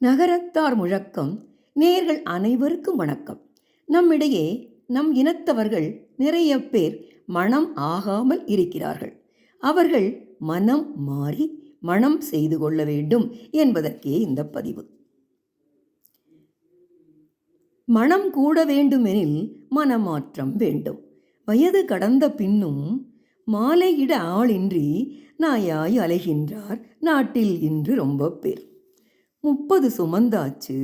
நகரத்தார் முழக்கம் நேர்கள் அனைவருக்கும் வணக்கம். நம்மிடையே நம் இனத்தவர்கள் நிறைய பேர் மனம் ஆகாமல் இருக்கிறார்கள். அவர்கள் மனம் மாறி மனம் செய்து கொள்ள வேண்டும் என்பதற்கே இந்த பதிவு. மனம் கூட வேண்டுமெனில் மனமாற்றம் வேண்டும். வயது கடந்த பின்னும் மாலையிட ஆளின்றி நாயாய் அலைகின்றார் நாட்டில் இன்று ரொம்ப பேர். முப்பது சுமந்தாச்சு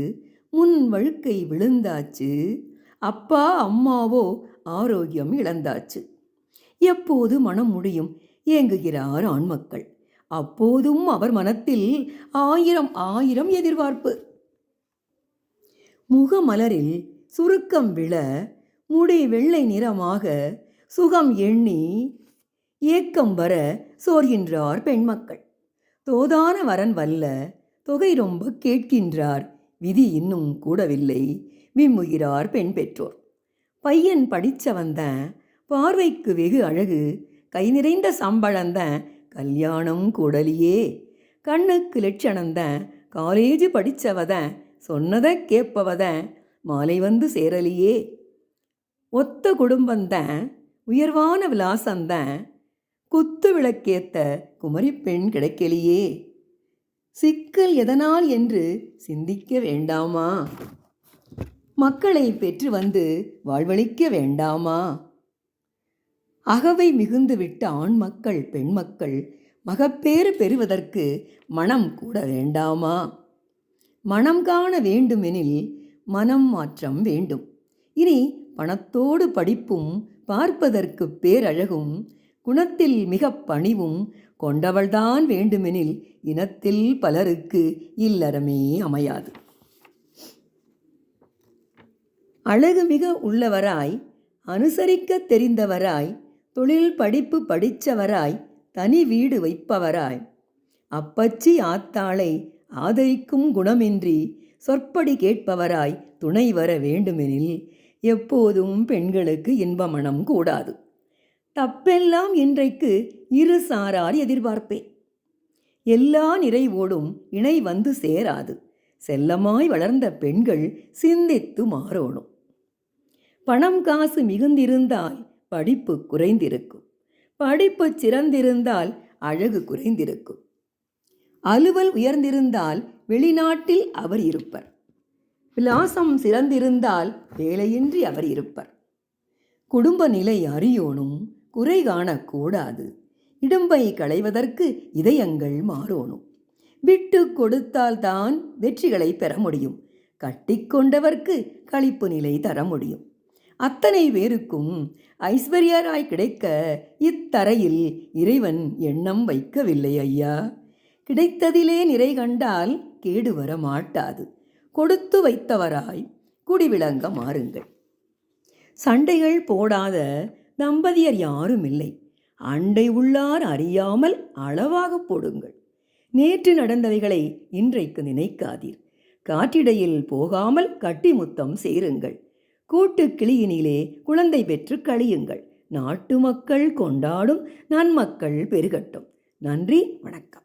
முன் வழுக்கை விழுந்தாச்சு அப்பா அம்மாவோ ஆரோக்கியம் இழந்தாச்சு. எப்போது மனம் முடியும்? ஏங்குகிறார் ஆண்மக்கள். அப்போதும் அவர் மனத்தில் ஆயிரம் ஆயிரம் எதிர்பார்ப்பு. முகமலரில் சுருக்கம் விழ முடி வெள்ளை நிறமாக சுகம் எண்ணி ஏக்கம் வர சோர்கின்றார் பெண்மக்கள். தோதான வரன் வல்ல தொகை ரொம்ப கேட்கின்றார். விதி இன்னும் கூடவில்லை. விம்முகிறார் பெண் பெற்றோர். பையன் படித்தவன்தான் பார்வைக்கு வெகு அழகு கை நிறைந்த சம்பளந்த கல்யாணம் கூடலியே. கண்ணுக்கு லட்சணந்த காலேஜ் படித்தவதான் சொன்னதை கேட்பவதான் மாலை வந்து சேரலியே. ஒத்த குடும்பந்த உயர்வான விலாசந்தான் குத்து விளக்கேத்த குமரி பெண் கிடைக்கலையே. சிக்கல் எதனால் என்று சிந்திக்க வேண்டாமா? மக்களை பெற்று வந்து வாழ்வழிக்க வேண்டாமா? அகவை மிகுந்து விட்ட ஆண் மக்கள் பெண் மக்கள் மகப்பேறு பெறுவதற்கு மனம் கூட வேண்டாமா? மனம் காண வேண்டுமெனில் மனம் மாற்றம் வேண்டும். இனி பணத்தோடு படிப்பும் பார்ப்பதற்கு பேரழகும் குணத்தில் மிக பணிவும் கொண்டவள்தான் வேண்டுமெனில் இனத்தில் பலருக்கு இல்லறமே அமையாது. அழகு மிக உள்ளவராய் அனுசரிக்க தெரிந்தவராய் தொழில் படிப்பு படித்தவராய் தனி வீடு வைப்பவராய் அப்பச்சி ஆத்தாளை ஆதரிக்கும் குணமின்றி சொற்படி கேட்பவராய் துணை வர வேண்டுமெனில் எப்போதும் பெண்களுக்கு இன்பமனம் கூடாது. தப்பெல்லாம் இன்றைக்கு இரு சாரார் எதிர்பார்ப்பே. எல்லா நிறைவோடும் இணை வந்து சேராது. செல்லமாய் வளர்ந்த பெண்கள் சிந்தித்து மாறோணும் பணம் காசு மிகுந்திருந்தால் படிப்பு குறைந்திருக்கும். படிப்பு சிறந்திருந்தால் அழகு குறைந்திருக்கும். அலுவல் உயர்ந்திருந்தால் வெளிநாட்டில் அவர் இருப்பர். விலாசம் சிறந்திருந்தால் வேலையின்றி அவர் இருப்பர். குடும்ப நிலை அறியோனும் குறை காணக்கூடாது. இடும்பை களைவதற்கு இதயங்கள் மாறோணும். விட்டு கொடுத்தால்தான் வெற்றிகளை பெற முடியும். கட்டிக்கொண்டவர்க்கு களிப்பு நிலை தர முடியும். அத்தனை பேருக்கும் ஐஸ்வர்யராய் கிடைக்க இத்தரையில் இறைவன் எண்ணம் வைக்கவில்லை ஐயா. கிடைத்ததிலே நிறை கண்டால் கேடு வர மாட்டாது. கொடுத்து வைத்தவராய் குடிவிளங்க மாறுங்கள். சண்டைகள் போடாத தம்பதியர் யாரும் இல்லை அண்டை உள்ளார் அறியாமல் அளவாக போடுங்கள். நேற்று நடந்தவைகளை இன்றைக்கு நினைக்காதீர். காற்றிடையில் போகாமல் கட்டி முத்தம் சேருங்கள். கூட்டு கிளியினிலே குழந்தை பெற்று கழியுங்கள். நாட்டு மக்கள் கொண்டாடும் நன்மக்கள் பெருகட்டும். நன்றி வணக்கம்.